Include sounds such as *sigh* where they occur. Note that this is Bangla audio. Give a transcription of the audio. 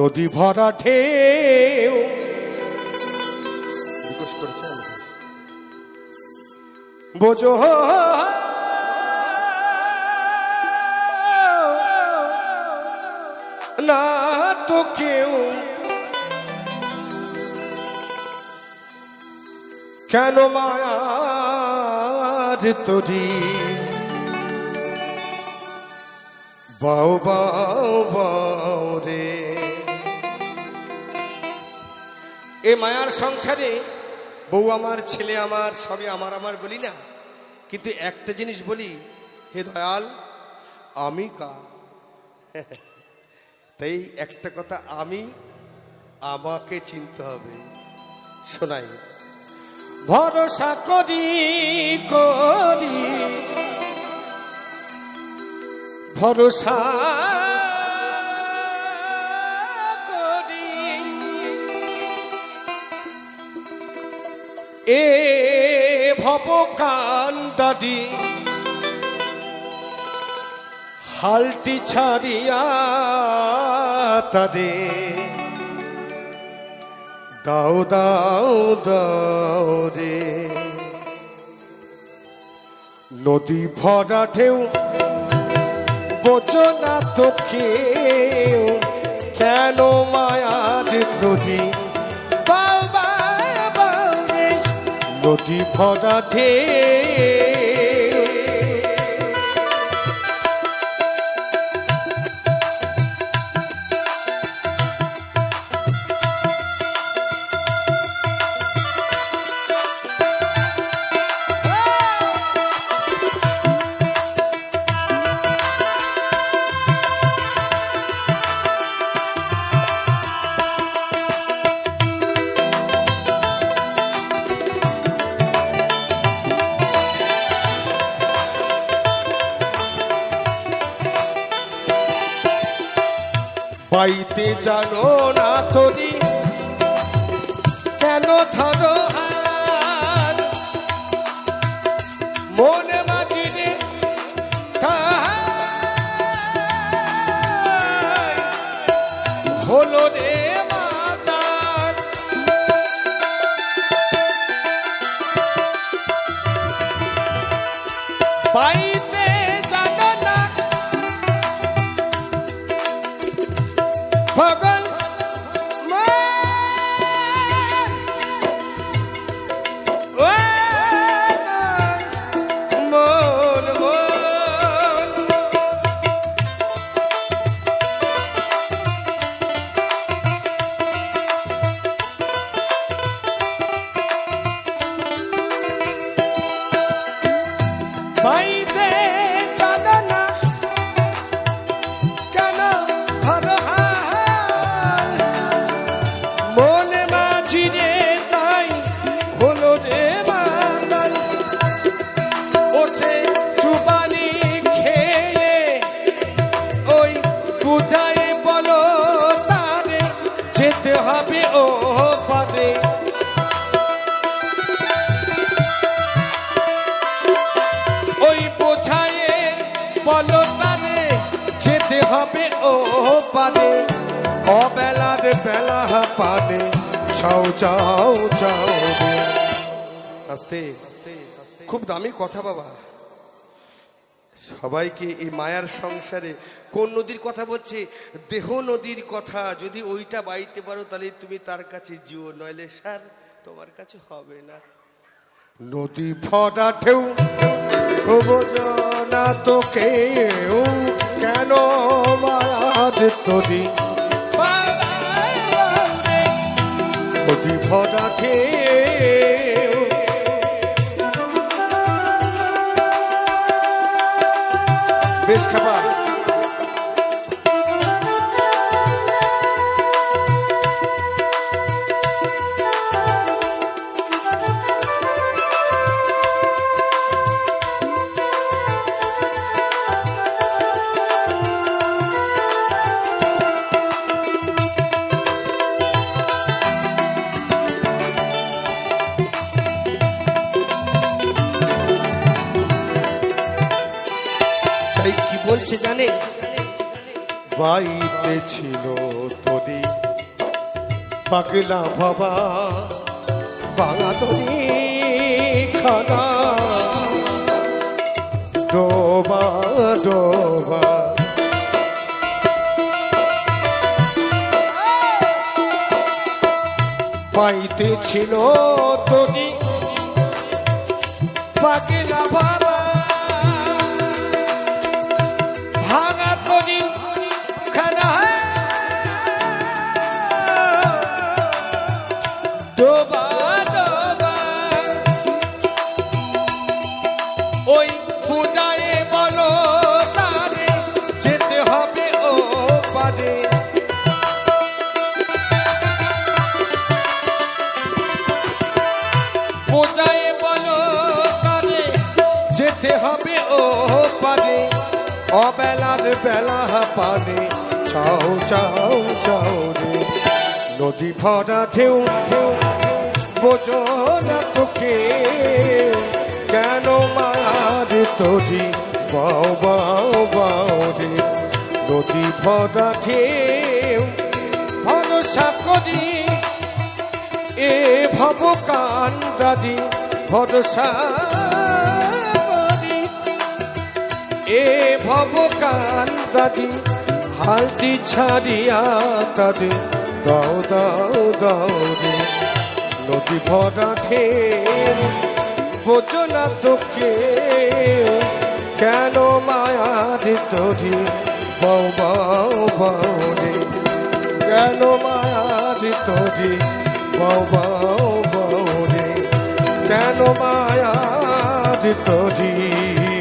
নদী ভরা ঢেউ। বোঝো। না তো কেউ। কেন মায়ার তরি? বাউ বাউ বাউ রে। এ মায়ার সংসারে বউ আমার, ছেলে আমার সবই আমার আমার বলি না। কিন্তু একটা জিনিস বলি, হে দয়াল, আমি কা? *laughs* তাই একটা কথা, আমি আমাকে চিনতে হবে। শোনাই। ভরসা করি করি। ভরসা এ ভব কান্দাদি হালটি ছাড়িয়া তাদে দাও দাও দাও রে। নদী ভরা ঢেউ বোঝো না তো কেউ, কেন মায়ার নদী? নদী ভরা ঢেউ পাইতে জানো না তরি কেন থাকো মনে মাঝিনে হলো রে বাইতে হবে, ও পারে অবেলার বেলা পানে। চাও চাও চাও। আস্তে। খুব দামি কথা বাবা। সবাইকে এই মায়ার সংসারে কোন নদীর কথা বলছে? দেহ নদীর কথা। যদি ওইটা বাইতে পারো, তাহলে তুমি তার কাছে জিও নইলে স্যার তোমার কাছে হবে না। নদী ঢেউ বোঝো না তো কেউ কেন তরি? নদী ভরা বেশ খাবার কি বলছে জানে? বাইতে ছিল তোদি। পাগলা বাবা বাঙা তরি খানা। ডোবা ডোবা। পাইতেছিল তোদি। পাগলা বাবা পূজায় বলো যেতে হবে ও পারে অবেলার বেলা পানে। চাও চাও চাও রে। নদী ভরা ঢেউ ঢেউ, বোঝো না তোকে। কেন মায়ার তোরি? বাও বাও বাও রে। নদী ভরা ঢেউ, ভরসা করি। ভব কান্দারি ভরসা এ ভব কান্দারি হালদি ছাড়িয়া তারে দাও দাও দাও রে। নদী ভরা ঢেউ বোঝো না তোকে। কেন মায়ার তোরি? বাউ বাউ বাউ রে। কেন মায়ার তোরি? বাউ বাউ বাউ রে কেন মায়া তোরি বা